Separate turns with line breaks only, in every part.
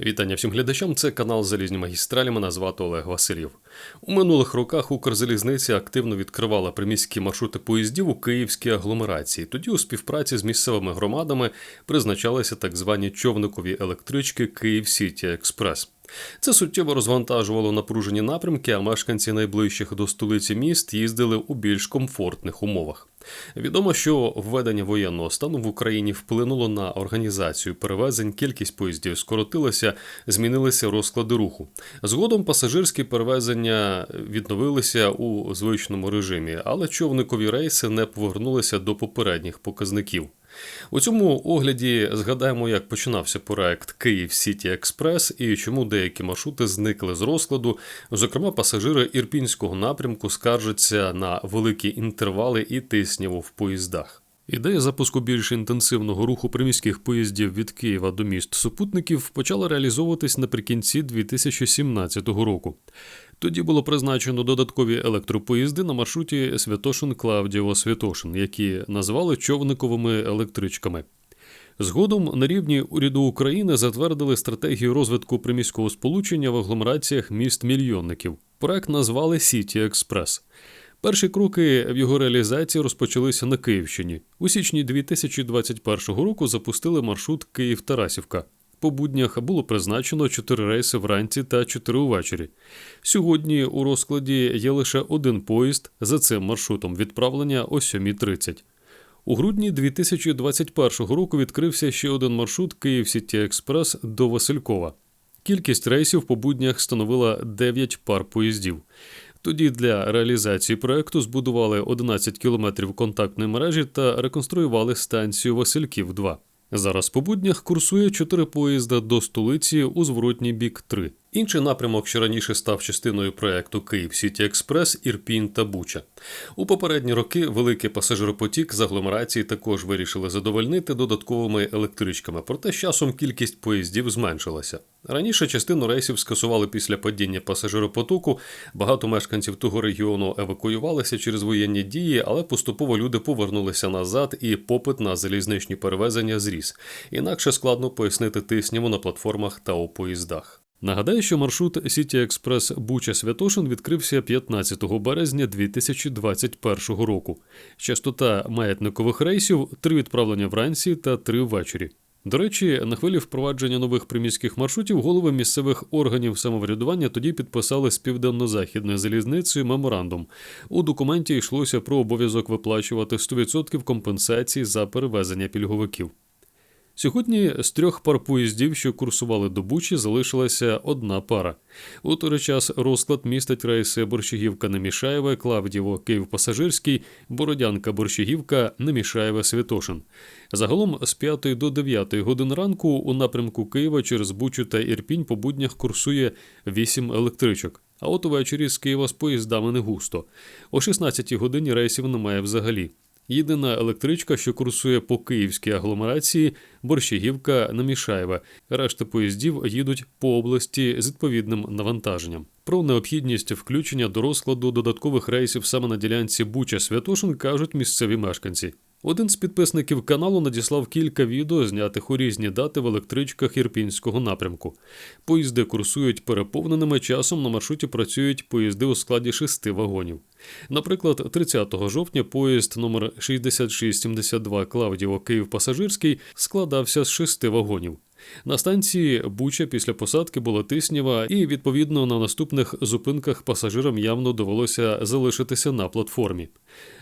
Вітання всім глядачам. Це канал Залізні магістралі. Мене звати Олег Васильєв. У минулих роках Укрзалізниця активно відкривала приміські маршрути поїздів у київській агломерації. Тоді у співпраці з місцевими громадами призначалися так звані човникові електрички Київ Сіті Експрес. Це суттєво розвантажувало напружені напрямки, а мешканці найближчих до столиці міст їздили у більш комфортних умовах. Відомо, що введення воєнного стану в Україні вплинуло на організацію перевезень, кількість поїздів скоротилася, змінилися розклади руху. Згодом пасажирські перевезення відновилися у звичному режимі, але човникові рейси не повернулися до попередніх показників. У цьому огляді згадаємо, як починався проект Київ Сіті Експрес і чому деякі маршрути зникли з розкладу. Зокрема, пасажири ірпінського напрямку скаржаться на великі інтервали і тисняву в поїздах. Ідея запуску більш інтенсивного руху приміських поїздів від Києва до міст супутників почала реалізовуватись наприкінці 2017 року. Тоді було призначено додаткові електропоїзди на маршруті Святошин Клавдіво Святошин, які назвали човниковими електричками. Згодом на рівні уряду України затвердили стратегію розвитку приміського сполучення в агломераціях міст мільйонників. Проект назвали Сіті Експрес. Перші кроки в його реалізації розпочалися на Київщині. У січні 2021 року запустили маршрут Київ-Тарасівка. По буднях було призначено 4 рейси вранці та 4 увечері. Сьогодні у розкладі є лише один поїзд за цим маршрутом відправлення о 7.30. У грудні 2021 року відкрився ще один маршрут Київ Сіті Експрес до Василькова. Кількість рейсів по буднях становила 9 пар поїздів. Тоді для реалізації проекту збудували 11 кілометрів контактної мережі та реконструювали станцію Васильків 2. Зараз по буднях курсує 4 поїзда до столиці у зворотній бік 3. Інший напрямок, що раніше став частиною проекту Київ Сіті Експрес, Ірпінь та Буча. У попередні роки великий пасажиропотік з агломерації також вирішили задовольнити додатковими електричками, проте з часом кількість поїздів зменшилася. Раніше частину рейсів скасували після падіння пасажиропотоку. Багато мешканців того регіону евакуювалися через воєнні дії, але поступово люди повернулися назад, і попит на залізничні перевезення зріс. Інакше складно пояснити тисняву на платформах та у поїздах. Нагадаю, що маршрут Сіті Експрес Буча Святошин відкрився 15 березня 2021 року. Частота маятникових рейсів три відправлення вранці та три ввечері. До речі, на хвилі впровадження нових приміських маршрутів голови місцевих органів самоврядування тоді підписали з південно-західною залізницею меморандум. У документі йшлося про обов'язок виплачувати 100% компенсації за перевезення пільговиків. Сьогодні з трьох пар поїздів, що курсували до Бучі, залишилася одна пара. У той час розклад містить рейси Борщагівка Немішаєве, Клавдіво, Київ Пасажирський, Бородянка Борщагівка, Немішаєве Святошин. Загалом з 5 до 9 годин ранку у напрямку Києва через Бучу та Ірпінь по буднях курсує 8 електричок. А от увечері з Києва з поїздами не густо. О 16 годині рейсів немає взагалі. Єдина електричка, що курсує по київській агломерації, Борщагівка Намішаєва. Решта поїздів їдуть по області з відповідним навантаженням. Про необхідність включення до розкладу додаткових рейсів саме на ділянці Буча Святошин кажуть місцеві мешканці. Один з підписників каналу надіслав кілька відео, знятих у різні дати в електричках ірпінського напрямку. Поїзди курсують переповненими часом. На маршруті працюють поїзди у складі шести вагонів. Наприклад, 30 жовтня поїзд номер 6672 Клавдіво Київ Пасажирський складався з шести вагонів. На станції Буча після посадки була тиснява, і відповідно на наступних зупинках пасажирам явно довелося залишитися на платформі.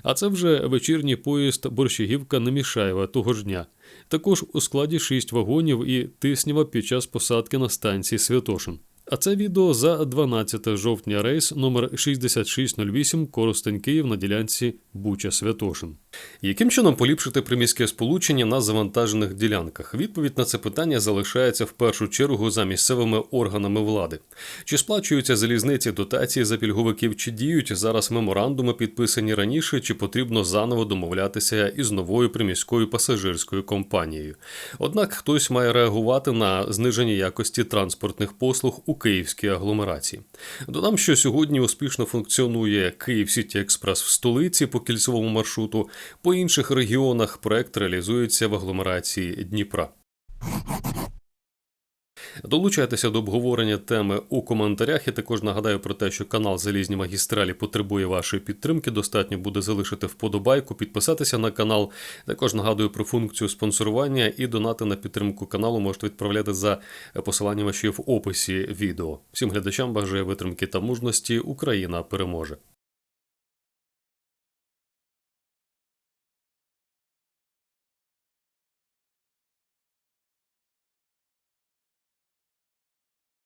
А це вже вечірній поїзд Борщагівка Немішаєва того ж дня. Також у складі шість вагонів і тиснява під час посадки на станції Святошин. А це відео за 12 жовтня рейс номер 6608 Коростень Київ на ділянці Буча Святошин. Яким чином поліпшити приміське сполучення на завантажених ділянках? Відповідь на це питання залишається в першу чергу за місцевими органами влади. Чи сплачуються залізниці дотації за пільговиків, чи діють зараз меморандуми, підписані раніше, чи потрібно заново домовлятися із новою приміською пасажирською компанією? Однак хтось має реагувати на зниження якості транспортних послуг у київській агломерації. Додам, що сьогодні успішно функціонує Київ Сіті Експрес в столиці по кільцевому маршруту. По інших регіонах проект реалізується в агломерації Дніпра. Долучайтеся до обговорення теми у коментарях. І також нагадаю про те, що канал Залізні магістралі потребує вашої підтримки. Достатньо буде залишити вподобайку, підписатися на канал. Також нагадую про функцію спонсорування і донати на підтримку каналу можете відправляти за посиланнями, що є в описі відео. Всім глядачам бажаю витримки та мужності. Україна переможе.